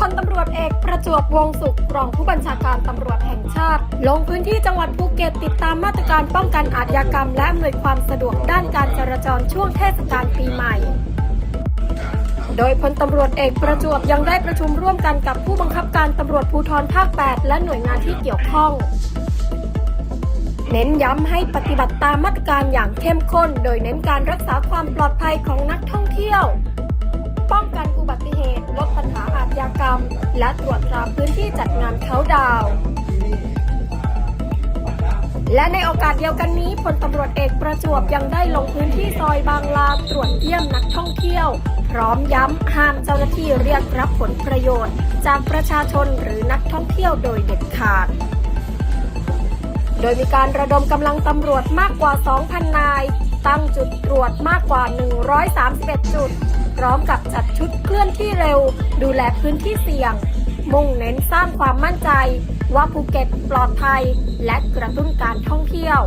พลตำรวจเอกประจวบวงศ์สุขรองผู้บัญชาการตำรวจแห่งชาติ ลงพื้นที่จังหวัดภูเก็ตติดตามมาตรการป้องกันอาชญากรรม และอำนวยความสะดวกด้านการจราจรช่วงเทศกาลปีใหม่ โดยพลตำรวจเอกประจวบยังได้ประชุมร่วมกันกับผู้บังคับการตำรวจภูธรภาค 8 และหน่วยงานที่เกี่ยวข้องเน้นย้ำให้ปฏิบัติตามมาตรการอย่างเข้มข้น โดยเน้นการรักษาความปลอดภัยของนักท่องเที่ยว รรม และตรวจตราพื้นที่จัดงานเขาดาว และในโอกาสเดียวกันนี้พลตำรวจเอกประจวบยังได้ลงพื้นที่ซอยบางลาตรวจเยี่ยมนักท่องเที่ยว พร้อมย้ำห้ามเจ้าหน้าที่เรียกรับผลประโยชน์ จากประชาชนหรือนักท่องเที่ยวโดยเด็ดขาดโดยมีการระดมกำลังตำรวจมากกว่า 2,000 นาย ตั้งจุดตรวจมากกว่า 131 จุด ร้อมกับจัดชุดเคลื่อนที่เร็ว ดูแลพื้นที่เสี่ยง มุ่งเน้นสร้างความมั่นใจ ว่าภูเก็ตปลอดภัย และกระตุ้นการท่องเที่ยว